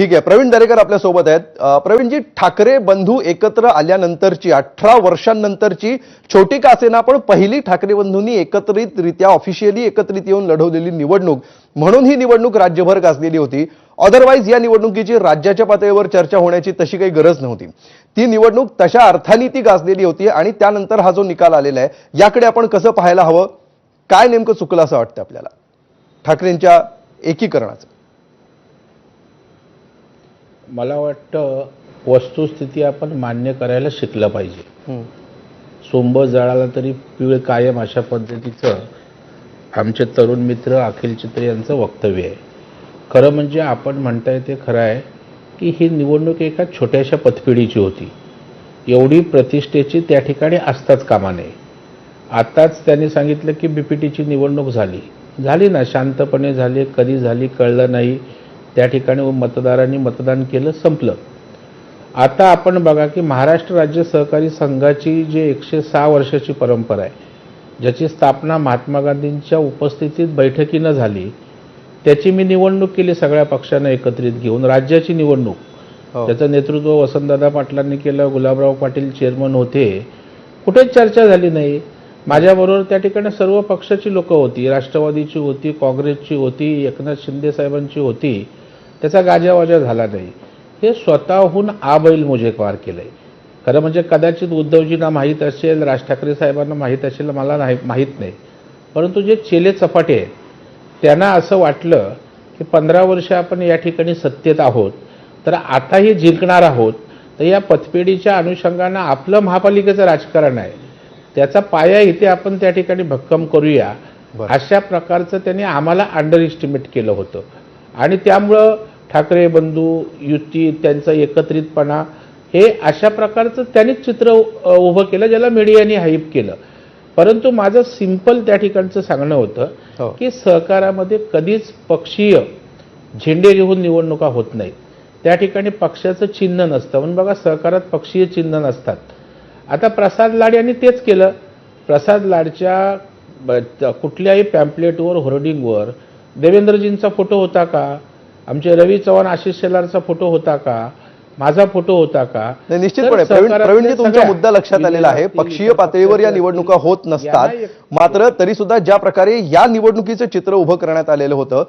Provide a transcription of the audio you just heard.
ठीक आहे प्रवीण दरेकर आपल्यासोबत आहेत प्रवीणजी ठाकरे बंधू एकत्र आल्यानंतरची अठरा वर्षांनंतरची छोटी का असेना पण पहिली ठाकरे बंधूंनी एकत्रितरित्या ऑफिशियली एकत्रित येऊन लढवलेली निवडणूक. म्हणून ही निवडणूक राज्यभर गाजलेली होती. अदरवाईज या निवडणुकीची राज्याच्या पातळीवर चर्चा होण्याची तशी काही गरज नव्हती. ती निवडणूक तशा अर्थाने ती गाजलेली होती आणि त्यानंतर हा जो निकाल आलेला आहे याकडे आपण कसं पाहायला हवं? काय नेमकं चुकलं असं वाटतं आपल्याला? ठाकरेंच्या एकीकरणाचं. मला वाटतं वस्तुस्थिती आपण मान्य करायला शिकलं पाहिजे. सोंब जळाला तरी पिळ कायम अशा पद्धतीचं आमचे तरुण मित्र अखिल चित्रे यांचं वक्तव्य आहे. खरं म्हणजे आपण म्हणताय ते खरं आहे की ही निवडणूक एका छोट्याशा पतपिढीची होती. एवढी प्रतिष्ठेची त्या ठिकाणी असताच कामा नये आताच त्यांनी सांगितलं की बीपीटीची निवडणूक झाली. झाली ना शांतपणे झाली कधी झाली कळलं नाही. त्या ठिकाणी मतदारांनी मतदान केलं संपलं. आता आपण बघा की महाराष्ट्र राज्य सहकारी संघाची जी एकशे सहा वर्षाची परंपरा आहे ज्याची स्थापना महात्मा गांधींच्या उपस्थितीत बैठकीनं झाली त्याची मी निवडणूक केली सगळ्या पक्षांना एकत्रित घेऊन राज्याची निवडणूक. हो. त्याचं नेतृत्व वसंतदादा पाटलांनी केलं गुलाबराव पाटील चेअरमन होते. कुठेच चर्चा झाली नाही. माझ्याबरोबर त्या ठिकाणी सर्व पक्षाची लोकं होती राष्ट्रवादीची होती काँग्रेसची होती एकनाथ शिंदे साहेबांची होती. त्याचा गाजावाजा झाला नाही. हे स्वतःहून आ बैल मुझेकवार केलंय. खरं म्हणजे कदाचित उद्धवजींना माहीत असेल राज ठाकरे साहेबांना माहीत असेल मला नाही माहीत नाही. परंतु जे चेले चपाटे आहेत त्यांना असं वाटलं की पंधरा वर्ष आपण या ठिकाणी सत्तेत आहोत तर आताही जिंकणार आहोत तर या पतपेढीच्या अनुषंगानं आपलं महापालिकेचं राजकारण आहे. त्याचा पाया इथे आपण त्या ठिकाणी भक्कम करूया. अशा प्रकारचं त्यांनी आम्हाला अंडर इस्टिमेट केलं होतं. आणि त्यामुळं ठाकरे बंधू युती त्यांचा एकत्रितपणा हे अशा प्रकारचं त्यांनीच चित्र उभं केलं ज्याला मीडियाने हाईप केलं. परंतु माझं सिंपल त्या ठिकाणचं सांगणं हो. होतं की सहकारामध्ये कधीच पक्षीय झेंडे घेऊन निवडणुका होत नाहीत. त्या ठिकाणी पक्षाचं चिन्ह नसतं. म्हणून बघा सहकारात पक्षीय चिन्ह नसतात. आता प्रसाद लाड यांनी तेच केलं. प्रसाद लाडच्या कुठल्याही पॅम्पलेटवर होर्डिंगवर देवेंद्रजींचा फोटो होता का? आमचे रवी चव्हाण आशिष शेलारचा फोटो होता का? माझा फोटो होता का? निश्चितपणे. प्रवीणजी तुमचा मुद्दा लक्षात आलेला आहे. पक्षीय पातळीवर या निवडणुका होत नसतात. मात्र तरी सुद्धा ज्या प्रकारे या निवडणुकीचं चित्र उभं करण्यात आलेलं होतं